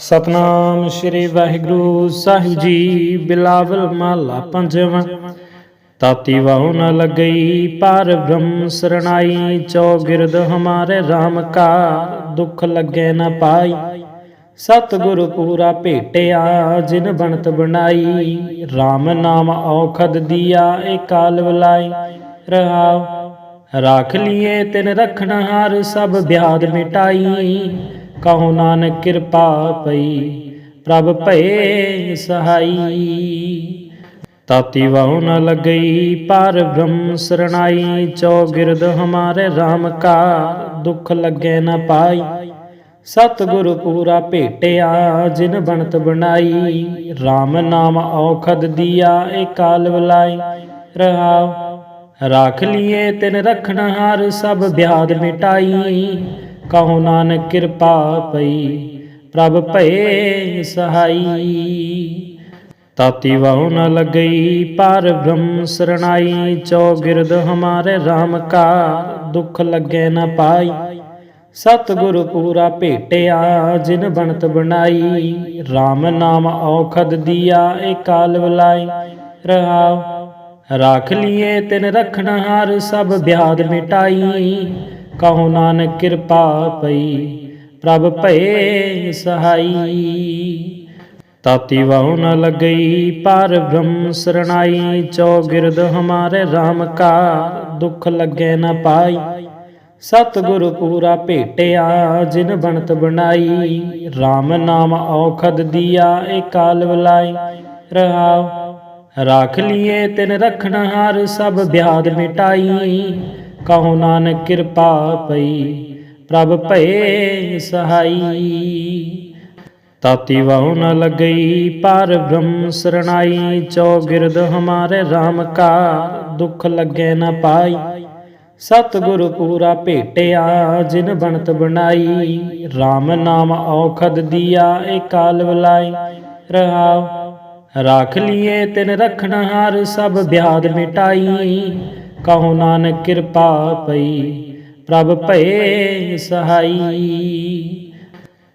ਸਤਨਾਮ ਸ੍ਰੀ ਵਾਹਿਗੁਰੂ ਸਾਹਿਬ ਜੀ, ਬਿਲਾਵਲ ਮਹਲਾ ਪੰਜਵਾਂ। ਤਾਤੀ ਵਾਹੁ ਨ ਲੱਗਈ ਪਰ ਬ੍ਰਹਮ ਸਰਣਾਈ, ਚੌਗਿਰਦ ਹਮਾਰੇ RAM ਕਾ ਦੁਖ ਲੱਗੇ ਨ ਪਾਈ। ਸਤਿਗੁਰ ਪੂਰਾ ਭੇਟਿਆ, ਜਿਨ ਬਣਤ ਬਣਾਈ। RAM ਨਾਮ ਔਖਦ ਦੀਆ, ਏ ਕਾਲ ਬੁਲਾਈ ਰਹਾਉ, ਰਾਖ ਲੀਏ ਤਿਨ ਰਖਣ ਹਾਰ, ਸਭ ਬਿਆਦ ਮਿਟਾਈ। ਕਹੋ ਨਾਨਕ ਕਿਰਪਾ ਪਈ, ਪ੍ਰਭ ਭਏ ਸਹਾਈ। ਤਾਤੀ ਵਾਹੁ ਨ ਲੱਗਈ, ਪਰ ਬ੍ਰਹਮ ਸਰਣਾਈ, ਚੌਗਿਰਦ ਹਮਾਰੇ RAM ਕਾ ਦੁਖ ਲੱਗੇ ਨ ਪਾਈ। ਸਤਿਗੁਰ ਪੂਰਾ ਭੇਟਿਆ, ਜਿਨ ਬਣਤ ਬਣਾਈ। RAM ਨਾਮ ਔਖਦ ਦੀਆ, ਏ ਕਾਲ ਬੁਲਾਈ ਰਹਾਉ, ਰਾਖ ਲੀਏ ਤਿਨ ਰਖਣ ਹਾਰ, ਸਭ ਬਿਆਦ ਮਿਟਾਈ। ਕਹੋ ਨਾਨਕ ਕਿਰਪਾ ਪਈ, ਪ੍ਰਭ ਭਏ ਸਹਾਈ। ਤਾਤੀ ਵਾਹੁ ਨ ਲੱਗਈ ਪਰ ਬ੍ਰਹਮ ਸਰਣਾਈ, ਚੌਗਿਰਦ ਹਮਾਰੇ RAM ਕਾ ਦੁਖ ਲੱਗੇ ਨ ਪਾਈ। ਸਤਿਗੁਰ ਪੂਰਾ ਭੇਟਿਆ, ਜਿਨ ਬਣਤ ਬਣਾਈ। RAM ਨਾਮ ਔਖਦ ਦੀਆ ਏ ਕਾਲ ਬੁਲਾਈ। ਰਹਾਉ, ਰਾਖ ਲੀਏ ਤਿਨ ਰਖਣ ਹਾਰ, ਸਭ ਬਿਆਦ ਮਿਟਾਈ। ਕਹੋ ਨਾਨਕ ਕਿਰਪਾ ਪਈ, ਪ੍ਰਭ ਭਏ ਸਹਾਈ। ਤਾਤੀ ਵਾਹੁ ਨ ਲੱਗਈ ਪਰ ਬ੍ਰਹਮ ਸਰਣਾਈ, ਚੌਗਿਰਦ ਹਮਾਰੇ RAM ਕਾ ਦੁਖ ਲੱਗੇ ਨ ਪਾਈ। ਸਤਿਗੁਰ ਪੂਰਾ ਭੇਟਿਆ, ਜਿਨ ਬਣਤ ਬਣਾਈ। RAM ਨਾਮ ਔਖਦ ਦੀਆ, ਏ ਕਾਲ ਬੁਲਾਈ ਰਹਾਉ, ਰਾਖ ਲੀਏ ਤਿਨ ਰਖਣ ਹਾਰ, ਸਭ ਬਿਆਦ ਮਿਟਾਈ। ਕਹੋ ਨਾਨਕ ਕਿਰਪਾ ਪਈ, ਪ੍ਰਭ ਭਏ ਸਹਾਈ। ਤਾਤੀ ਵਾਹੁ ਨ ਲੱਗਈ, ਪਰ ਬ੍ਰਹਮ ਸਰਣਾਈ, ਚੌਗਿਰਦ ਹਮਾਰੇ RAM ਕਾ ਦੁਖ ਲੱਗੇ ਨ ਪਾਈ। ਸਤਿਗੁਰ ਪੂਰਾ ਭੇਟਿਆ, ਜਿਨ ਬਣਤ ਬਣਾਈ। RAM ਨਾਮ ਔਖਦ ਦੀਆ, ਏ ਕਾਲ ਬੁਲਾਈ ਰਹਾਉ, ਰਾਖ ਲੀਏ ਤਿਨ ਰਖਣ ਹਾਰ, ਸਭ ਬਿਆਦ ਮਿਟਾਈ। ਕਹੋ ਨਾਨਕ ਕਿਰਪਾ ਪਈ, ਪ੍ਰਭ ਭਏ ਸਹਾਈ।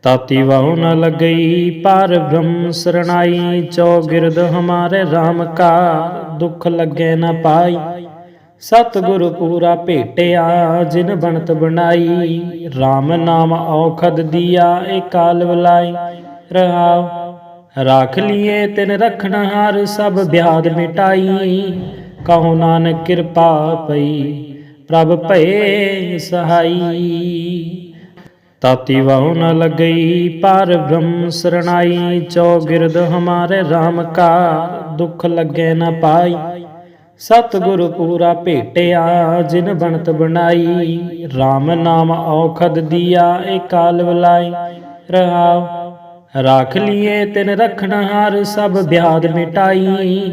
ਤਾਤੀ ਵਾਹੁ ਨ ਲੱਗਈ, ਪਰ ਬ੍ਰਹਮ ਸਰਣਾਈ। ਚੌਗਿਰਦ ਹਮਾਰੇ RAM ਕਾ ਦੁਖ ਲੱਗੇ ਨ ਪਾਈ। ਸਤਿਗੁਰ ਪੂਰਾ ਭੇਟਿਆ, ਜਿਨ ਬਣਤ ਬਣਾਈ। RAM ਨਾਮ ਔਖਦ ਦੀਆ, ਏ ਕਾਲ ਬੁਲਾਈ ਰਹਾਉ, ਰਾਖ ਲੀਏ ਤਿਨ ਰਖਣ ਹਾਰ, ਸਭ ਬਿਆਦ ਮਿਟਾਈ। ਕਹੋ ਨਾਨਕ ਕਿਰਪਾ ਪਈ, ਪ੍ਰਭ ਭਏ ਸਹਾਈ। ਤਾਤੀ ਵਾਹੁ ਨ ਲੱਗਈ ਪਰ ਬ੍ਰਹਮ ਸਰਣਾਈ, ਚੌਗਿਰਦ ਹਮਾਰੇ RAM ਕਾ ਦੁਖ ਲੱਗੇ ਨ ਪਾਈ। ਸਤਿਗੁਰ ਪੂਰਾ ਭੇਟਿਆ, ਜਿਨ ਬਣਤ ਬਣਾਈ। RAM ਨਾਮ ਔਖਦ ਦੀਆ ਏ ਕਾਲ ਬੁਲਾਈ। ਰਹਾਉ, ਰਾਖ ਲੀਏ ਤਿਨ ਰਖਣ ਹਾਰ, ਸਭ ਬਿਆਦ ਮਿਟਾਈ।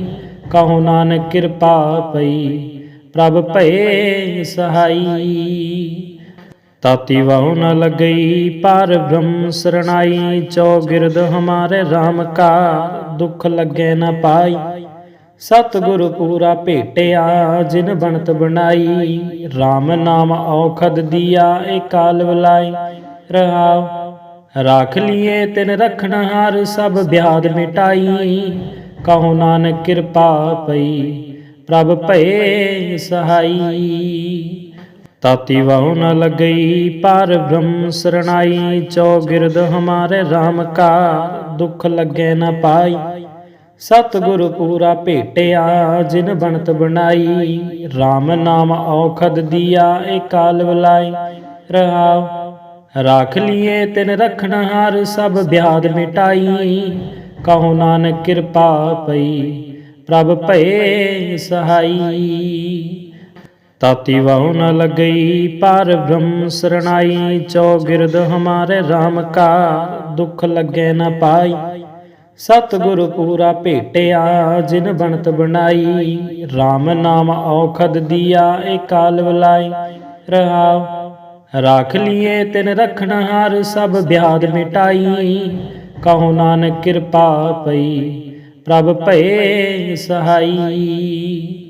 ਕਹੋ ਨਾਨਕ ਕਿਰਪਾ ਪਈ, ਪ੍ਰਭ ਭਏ ਸਹਾਈ। ਤਾਤੀ ਵਾਹੁ ਨ ਲੱਗਈ, ਪਰ ਬ੍ਰਹਮ ਸਰਣਾਈ, ਚੌਗਿਰਦ ਹਮਾਰੇ RAM ਕਾ ਦੁਖ ਲੱਗੇ ਨ ਪਾਈ। ਸਤਿਗੁਰ ਪੂਰਾ ਭੇਟਿਆ, ਜਿਨ ਬਣਤ ਬਣਾਈ। RAM ਨਾਮ ਔਖਦ ਦੀਆ, ਏ ਕਾਲ ਬੁਲਾਈ ਰਹਾਉ, ਰਾਖ ਲੀਏ ਤਿਨ ਰਖਣ ਹਾਰ, ਸਭ ਬਿਆਦ ਮਿਟਾਈ। ਕਹੋ ਨਾਨਕ ਕਿਰਪਾ ਪਈ, ਪ੍ਰਭ ਭਏ ਸਹਾਈ। ਤਾਤੀ ਵਾਹੁ ਨ ਲੱਗਈ, ਪਰ ਬ੍ਰਹਮ ਸਰਣਾਈ। ਚੌਗਿਰਦ ਹਮਾਰੇ RAM ਕਾ ਦੁਖ ਲੱਗੇ ਨ ਪਾਈ। ਸਤਿਗੁਰ ਪੂਰਾ ਭੇਟਿਆ, ਜਿਨ ਬਣਤ ਬਣਾਈ। RAM ਨਾਮ ਔਖਦ ਦੀਆ, ਏ ਕਾਲ ਬੁਲਾਈ ਰਹਾਉ, ਰਾਖ ਲੀਏ ਤਿਨ ਰਖਣ ਹਾਰ, ਸਭ ਵਿਆਦ ਮਿਟਾਈ। ਕਹੋ ਨਾਨਕ ਕਿਰਪਾ ਪਈ, ਪ੍ਰਭ ਭਏ ਸਹਾਈ। ਤਾਤੀ ਵਾਹੁ ਨ ਲੱਗਈ, ਪਰ ਬ੍ਰਹਮ ਸਰਣਾਈ, ਚੌਗਿਰਦ ਹਮਾਰੇ RAM ਕਾ ਦੁਖ ਲੱਗੇ ਨ ਪਾਈ। ਸਤਿਗੁਰ ਪੂਰਾ ਭੇਟਿਆ, ਜਿਨ ਬਣਤ ਬਣਾਈ। RAM ਨਾਮ ਔਖਦ ਦੀਆ, ਏ ਕਾਲ ਬੁਲਾਈ ਰਹਾਉ, ਰਾਖ ਲੀਏ ਤਿਨ ਰਖਣ ਹਾਰ, ਸਭ ਬਿਆਦ ਮਿਟਾਈ। ਕਹੋ ਨਾਨਕ ਕਿਰਪਾ ਪਈ, ਪ੍ਰਭ ਭਏ ਸਹਾਈ।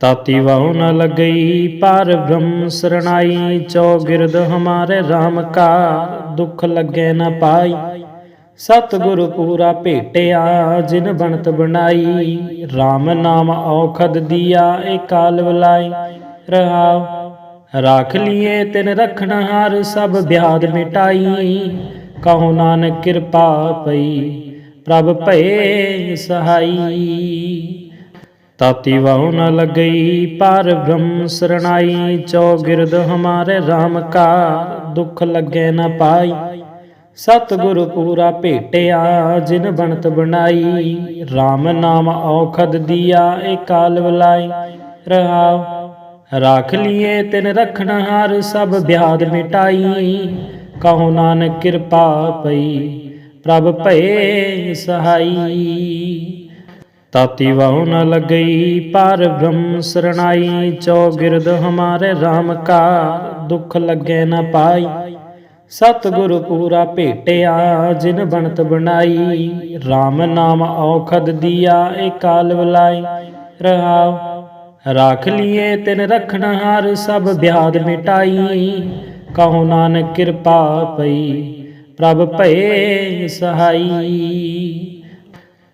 ਤਾਤੀ ਵਾਹੁ ਨ ਲੱਗਈ ਪਰ ਬ੍ਰਹਮ ਸਰਣਾਈ, ਚੌਗਿਰਦ ਹਮਾਰੇ RAM ਕਾ ਦੁਖ ਲੱਗੇ ਨ ਪਾਈ। ਸਤਿਗੁਰ ਪੂਰਾ ਭੇਟਿਆ, ਜਿਨ ਬਣਤ ਬਣਾਈ। RAM ਨਾਮ ਔਖਦ ਦੀਆ ਏ ਕਾਲ ਬੁਲਾਈ। ਰਹਾਉ, ਰਾਖ ਲੀਏ ਤਿਨ ਰਖਣ ਹਾਰ, ਸਭ ਬਿਆਦ ਮਿਟਾਈ। ਕਹੋ ਨਾਨਕ ਕਿਰਪਾ ਪਈ, ਪ੍ਰਭ ਭਏ ਸਹਾਈ। ਤਾਤੀ ਵਾਹੁ ਨ ਲਗਈ, ਪਰ ਬ੍ਰਹਮ ਸਰਣਾਈ। ਚੌਗਿਰਦ ਹਮਾਰੇ RAM ਕਾ ਦੁਖ ਲੱਗੇ ਨ ਪਾਈ। ਸਤਿਗੁਰ ਪੂਰਾ ਭੇਟਿਆ, ਜਿਨ ਬਣਤ ਬਣਾਈ। RAM ਨਾਮ ਔਖਦ ਦੀਆ ਏ ਕਾਲ ਬੁਲਾਈ। ਰਹਾਉ, ਰਾਖ ਲੀਏ ਤਿਨ ਰਖਣ ਹਾਰ, ਸਭ ਵਿਆਦ ਮਿਟਾਈ। ਕਹੋ ਨਾਨਕ ਕਿਰਪਾ ਪਈ, ਪ੍ਰਭ ਭਏ ਸਹਾਈ। ਤਾਤੀ ਵਾਹੁ ਨ ਲਗਈ, ਪਰ ਬ੍ਰਹਮ ਸਰਣਾਈ, ਚੌਗਿਰਦ ਹਮਾਰੇ RAM ਕਾ ਦੁਖ ਲੱਗੇ ਨ ਪਾਈ। ਸਤਿਗੁਰ ਪੂਰਾ ਭੇਟਿਆ, ਜਿਨ ਬਣਤ ਬਣਾਈ। RAM ਨਾਮ ਔਖਦ ਦੀਆ ਏ ਕਾਲ ਬੁਲਾਈ। ਰਹਾਉ, ਰਾਖ ਲੀਏ ਤਿਨ ਰਖਣ ਹਾਰ, ਸਭ ਬਿਆਦ ਮਿਟਾਈ। ਕਹੋ ਨਾਨਕ ਕਿਰਪਾ ਪਈ, ਪ੍ਰਭ ਭਏ ਸਹਾਈ।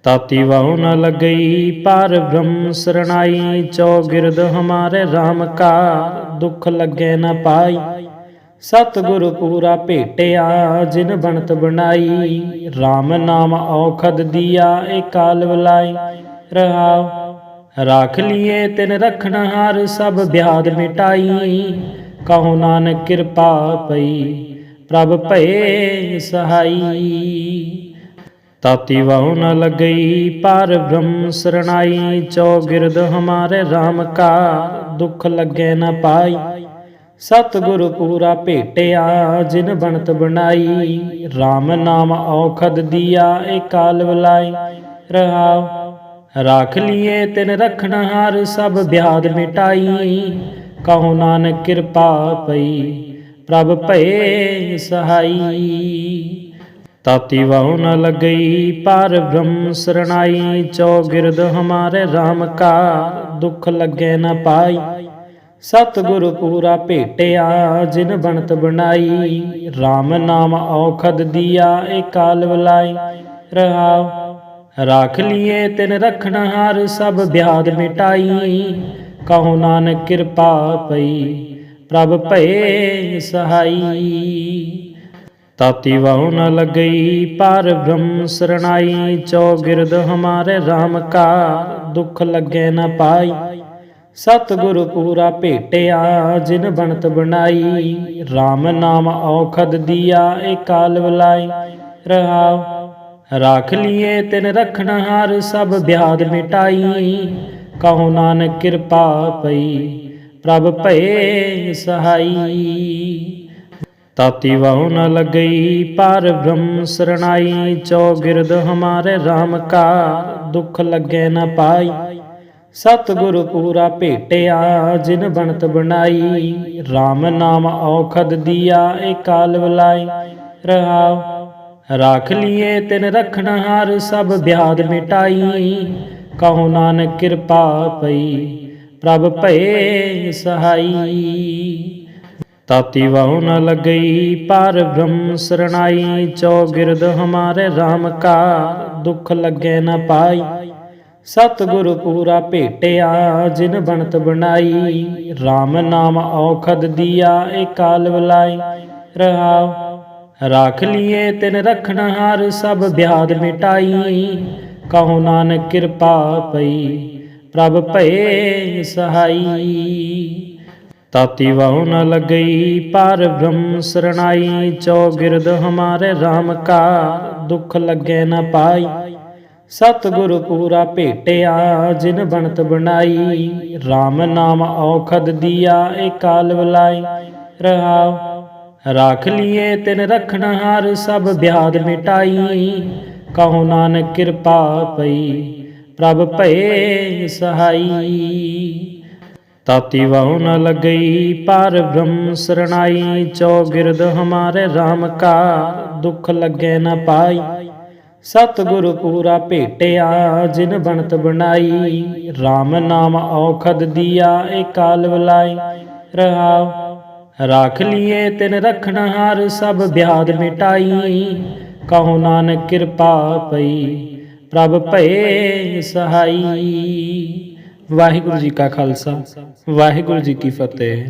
ਤਾਤੀ ਵਾਹੁ ਨ ਲਗਈ, ਪਰ ਬ੍ਰਹਮ ਸਰਣਾਈ, ਚੌਗਿਰਦ ਹਮਾਰੇ RAM ਕਾ ਦੁਖ ਲੱਗੇ ਨ ਪਾਈ। ਸਤਿਗੁਰ ਪੂਰਾ ਭੇਟਿਆ, ਜਿਨ ਬਣਤ ਬਣਾਈ। RAM ਨਾਮ ਔਖਦ ਦੀਆ, ਏ ਕਾਲ ਬੁਲਾਈ ਰਹਾਉ, ਰਾਖ ਲੀਏ ਤਿਨ ਰਖਣ ਹਾਰ, ਸਭ ਵਿਆਦ ਮਿਟਾਈ। ਕਹੋ ਨਾਨਕ ਕਿਰਪਾ ਪਈ, ਪ੍ਰਭ ਭਏ ਸਹਾਈ। ਤਾਤੀ ਵਾਹੁ ਨ ਲਗਈ, ਪਰ ਬ੍ਰਹਮ ਸਰਣਾਈ, ਚੌਗਿਰਦ ਹਮਾਰੇ RAM ਕਾ ਦੁਖ ਲੱਗੇ ਨ ਪਾਈ। ਸਤਿਗੁਰ ਪੂਰਾ ਭੇਟਿਆ, ਜਿਨ ਬਣਤ ਬਣਾਈ। RAM ਨਾਮ ਔਖਦ ਦੀਆ, ਏ ਕਾਲ ਬੁਲਾਈ ਰਹਾਉ, ਰਾਖ ਲੀਏ ਤਿਨ ਰਖਣ ਹਾਰ, ਸਭ ਬਿਆਦ ਮਿਟਾਈ। ਕਹੋ ਨਾਨਕ ਕਿਰਪਾ ਪਈ, ਪ੍ਰਭ ਭਏ ਸਹਾਈ। ਤਾਤੀ ਵਾਹੁ ਨ ਲਗਈ ਪਰ ਬ੍ਰਹਮ ਸਰਣਾਈ, ਚੌਗਿਰਦ ਹਮਾਰੇ RAM ਕਾ ਦੁਖ ਲੱਗੇ ਨ ਪਾਈ। ਸਤਿਗੁਰ ਪੂਰਾ ਭੇਟਿਆ, ਜਿਨ ਬਣਤ ਬਣਾਈ। RAM ਨਾਮ ਔਖਦ ਦੀਆ ਏ ਕਾਲ ਬੁਲਾਈ। ਰਹਾਉ, ਰਾਖ ਲੀਏ ਤਿਨ ਰਖਣ ਹਾਰ, ਸਭ ਬਿਆਦ ਮਿਟਾਈ। ਕਹੋ ਨਾਨਕ ਕਿਰਪਾ ਪਈ, ਪ੍ਰਭ ਭਏ ਸਹਾਈ। ਤਾਤੀ ਵਾਹੁ ਨ ਲਗਈ, ਪਰ ਬ੍ਰਹਮ ਸਰਣਾਈ, ਚੌਗਿਰਦ ਹਮਾਰੇ RAM ਕਾ ਦੁਖ ਲੱਗੇ ਨ ਪਾਈ। ਸਤਿਗੁਰ ਪੂਰਾ ਭੇਟਿਆ, ਜਿਨ ਬਣਤ ਬਣਾਈ। RAM ਨਾਮ ਔਖਦ ਦੀਆ ਏ ਕਾਲ ਬੁਲਾਈ। ਰਹਾਉ, ਰਾਖ ਲੀਏ ਤਿਨ ਰਖਣ ਹਾਰ, ਸਭ ਬਿਆਦ ਮਿਟਾਈ। ਕਹੋ ਨਾਨਕ ਕਿਰਪਾ ਪਈ, ਪ੍ਰਭ ਭਏ ਸਹਾਈ। ਤਾਤੀ ਵਾਹੁ ਨ ਲਗਈ ਪਰ ਬ੍ਰਹਮ ਸਰਣਾਈ, ਚੌਗਿਰਦ ਹਮਾਰੇ RAM ਕਾ ਦੁਖ ਲੱਗੇ ਨ ਪਾਈ। ਸਤਿਗੁਰ ਪੂਰਾ ਭੇਟਿਆ, ਜਿਨ ਬਣਤ ਬਣਾਈ। RAM ਨਾਮ ਔਖਦ ਦੀਆ ਏ ਕਾਲ ਬੁਲਾਈ। ਰਹਾਉ, ਰਾਖ ਲੀਏ ਤਿਨ ਰਖਣ ਹਾਰ, ਸਭ ਬਿਆਦ ਮਿਟਾਈ। ਕਹੋ ਨਾਨਕ ਕਿਰਪਾ ਪਈ, ਪ੍ਰਭ ਭਏ ਸਹਾਈ। ਤਾਤੀ ਵਾਹੁ ਨ ਲਗਈ, ਪਰ ਬ੍ਰਹਮ ਸਰਣਾਈ, ਚੌਗਿਰਦ ਹਮਾਰੇ RAM ਕਾ ਦੁਖ ਲੱਗੇ ਨ ਪਾਈ। ਸਤਿਗੁਰ ਪੂਰਾ ਭੇਟਿਆ, ਜਿਨ ਬਣਤ ਬਣਾਈ। RAM ਨਾਮ ਔਖਦ ਦੀਆ ਏ ਕਾਲ ਬੁਲਾਈ। ਰਹਾਉ, ਰਾਖ ਲੀਏ ਤਿਨ ਰਖਣ ਹਾਰ, ਸਭ ਬਿਆਦ ਮਿਟਾਈ। ਕਹੋ ਨਾਨਕ ਕਿਰਪਾ ਪਈ, ਪ੍ਰਭ ਭਏ ਸਹਾਈ। ਤਾਤੀ ਵਾਹੁ ਨ ਲਗਈ, ਪਰ ਬ੍ਰਹਮ ਸਰਣਾਈ, ਚੌਗਿਰਦ ਹਮਾਰੇ RAM ਕਾ ਦੁਖ ਲੱਗੇ ਨ ਪਾਈ। ਸਤਿਗੁਰ ਪੂਰਾ ਭੇਟਿਆ, ਜਿਨ ਬਣਤ ਬਣਾਈ। RAM ਨਾਮ ਔਖਦ ਦੀਆ, ਏ ਕਾਲ ਬੁਲਾਈ ਰਹਾਉ, ਰਾਖ ਲੀਏ ਤਿਨ ਰਖਣ ਹਾਰ, ਸਭ ਬਿਆਦ ਮਿਟਾਈ। ਕਹੋ ਨਾਨਕ ਕਿਰਪਾ ਪਈ, ਪ੍ਰਭ ਭਏ ਸਹਾਈ। ਤਾਤੀ ਵਾਹੁ ਨ ਲਗਈ ਪਰ ਬ੍ਰਹਮ ਸਰਣਾਈ, ਚੌਗਿਰਦ ਹਮਾਰੇ RAM ਕਾ ਦੁਖ ਲੱਗੇ ਨ ਪਾਈ। ਸਤਿਗੁਰ ਪੂਰਾ ਭੇਟਿਆ, ਜਿਨ ਬਣਤ ਬਣਾਈ। RAM ਨਾਮ ਔਖਦ ਦੀਆ, ਏ ਕਾਲ ਬੁਲਾਈ ਰਹਾਉ, ਰਾਖ ਲੀਏ ਤਿਨ ਰਖਣ ਹਾਰ, ਸਭ ਬਿਆਦ ਮਿਟਾਈ। ਕਹੋ ਨਾਨਕ ਕਿਰਪਾ ਪਈ, ਪ੍ਰਭ ਭਏ ਸਹਾਈ। ਵਾਹਿਗੁਰੂ ਜੀ ਕਾ ਖਾਲਸਾ, ਵਾਹਿਗੁਰੂ ਜੀ ਕੀ ਫਤਿਹ।